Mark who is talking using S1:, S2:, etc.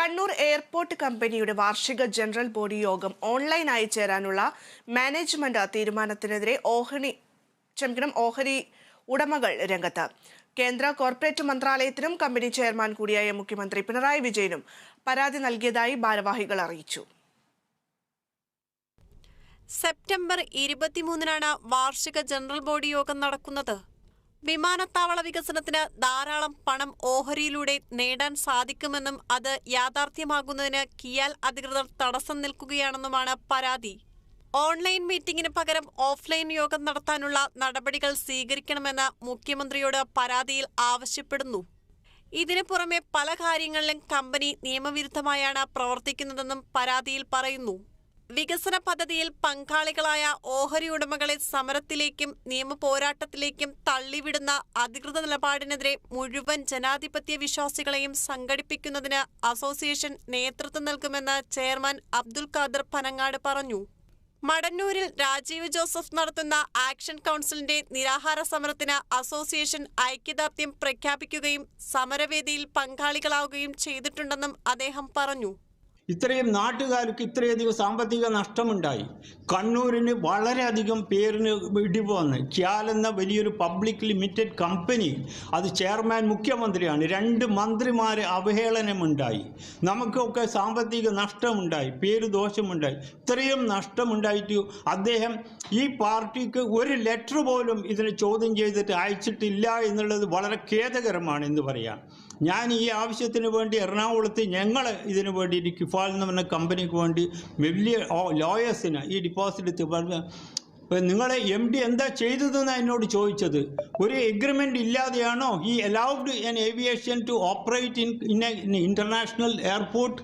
S1: Kannur airport കമ്പനിയുടെ വാർഷിക general body യോഗം ഓൺലൈനായി ചേരാനുള്ള മാനേജ്മെന്റ് തീരുമാനത്തിനെതിരെ ഓഹരി ക്ഷമിക്കണം ഓഹരി ഉടമകൾ രംഗത്ത്. കേന്ദ്ര കോർപ്പറേറ്റ് മന്ത്രാലയത്തിനും കമ്പനി ചെയർമാൻ കൂടിയായ മുഖ്യമന്ത്രി പിണറായി വിജയനും പരാതി നൽകിയതായി ഭാരവാഹികൾ അറിയിച്ചു.
S2: സെപ്റ്റംബർ ഇരുപത്തിമൂന്നിനാണ് വാർഷിക ജനറൽ ബോഡി യോഗം നടക്കുന്നത്. വിമാനത്താവള വികസനത്തിന് ധാരാളം പണം ഓഹരിയിലൂടെ നേടാൻ സാധിക്കുമെന്നും അത് യാഥാർത്ഥ്യമാകുന്നതിന് കിയാൽ അധികൃതർ തടസ്സം നിൽക്കുകയാണെന്നുമാണ് പരാതി. ഓൺലൈൻ മീറ്റിംഗിന് പകരം ഓഫ്ലൈൻ യോഗം നടത്താനുള്ള നടപടികൾ സ്വീകരിക്കണമെന്ന് മുഖ്യമന്ത്രിയോട് പരാതിയിൽ ആവശ്യപ്പെടുന്നു. ഇതിനു പുറമെ പല കാര്യങ്ങളിലും കമ്പനി നിയമവിരുദ്ധമായാണ് പ്രവർത്തിക്കുന്നതെന്നും പരാതിയിൽ പറയുന്നു. വികസന പദ്ധതിയിൽ പങ്കാളികളായ ഓഹരി ഉടമകളെ സമരത്തിലേക്കും നിയമപോരാട്ടത്തിലേക്കും തള്ളിവിടുന്ന അധികൃത നിലപാടിനെതിരെ മുഴുവൻ ജനാധിപത്യ വിശ്വാസികളെയും സംഘടിപ്പിക്കുന്നതിന് അസോസിയേഷൻ നേതൃത്വം നൽകുമെന്ന് ചെയർമാൻ അബ്ദുൽ ഖാദർ പനങ്ങാട് പറഞ്ഞു. മടന്നൂരിൽ രാജീവ് ജോസഫ് നടത്തുന്ന ആക്ഷൻ കൗൺസിലിന്റെ നിരാഹാര സമരത്തിന് അസോസിയേഷൻ ഐക്യദാർഢ്യം പ്രഖ്യാപിക്കുകയും സമരവേദിയിൽ പങ്കാളികളാവുകയും ചെയ്തിട്ടുണ്ടെന്നും അദ്ദേഹം പറഞ്ഞു.
S3: ഇത്രയും നാട്ടുകാർക്ക് ഇത്രയധികം സാമ്പത്തിക നഷ്ടമുണ്ടായി. കണ്ണൂരിന് വളരെയധികം പേരിന് ഇടിവ് വന്ന്. ക്യാൽ എന്ന വലിയൊരു പബ്ലിക് ലിമിറ്റഡ് കമ്പനി അത് ചെയർമാൻ മുഖ്യമന്ത്രിയാണ്. രണ്ട് മന്ത്രിമാരെ അവഹേളനമുണ്ടായി. നമുക്കൊക്കെ സാമ്പത്തിക നഷ്ടമുണ്ടായി. പേര് ദോഷമുണ്ടായി. ഇത്രയും നഷ്ടമുണ്ടായിട്ട് അദ്ദേഹം ഈ പാർട്ടിക്ക് ഒരു ലെറ്റർ പോലും ഇതിനെ ചോദ്യം ചെയ്തിട്ട് അയച്ചിട്ടില്ല എന്നുള്ളത് വളരെ ഖേദകരമാണ് എന്ന് പറയാം. ഞാൻ ഈ ആവശ്യത്തിന് വേണ്ടി എറണാകുളത്ത് ഞങ്ങൾ ഇതിന് വേണ്ടി കിഫാൽ എന്ന് പറഞ്ഞ കമ്പനിക്ക് വേണ്ടി വലിയ ലോയേഴ്സിന് ഈ ഡിപ്പോസിറ്റ് പറഞ്ഞ് നിങ്ങളെ എം ഡി എന്താ ചെയ്തതെന്ന് എന്നോട് ചോദിച്ചത്. ഒരു എഗ്രിമെന്റ് ഇല്ലാതെയാണോ ഈ allowed an aviation to operate in in international airport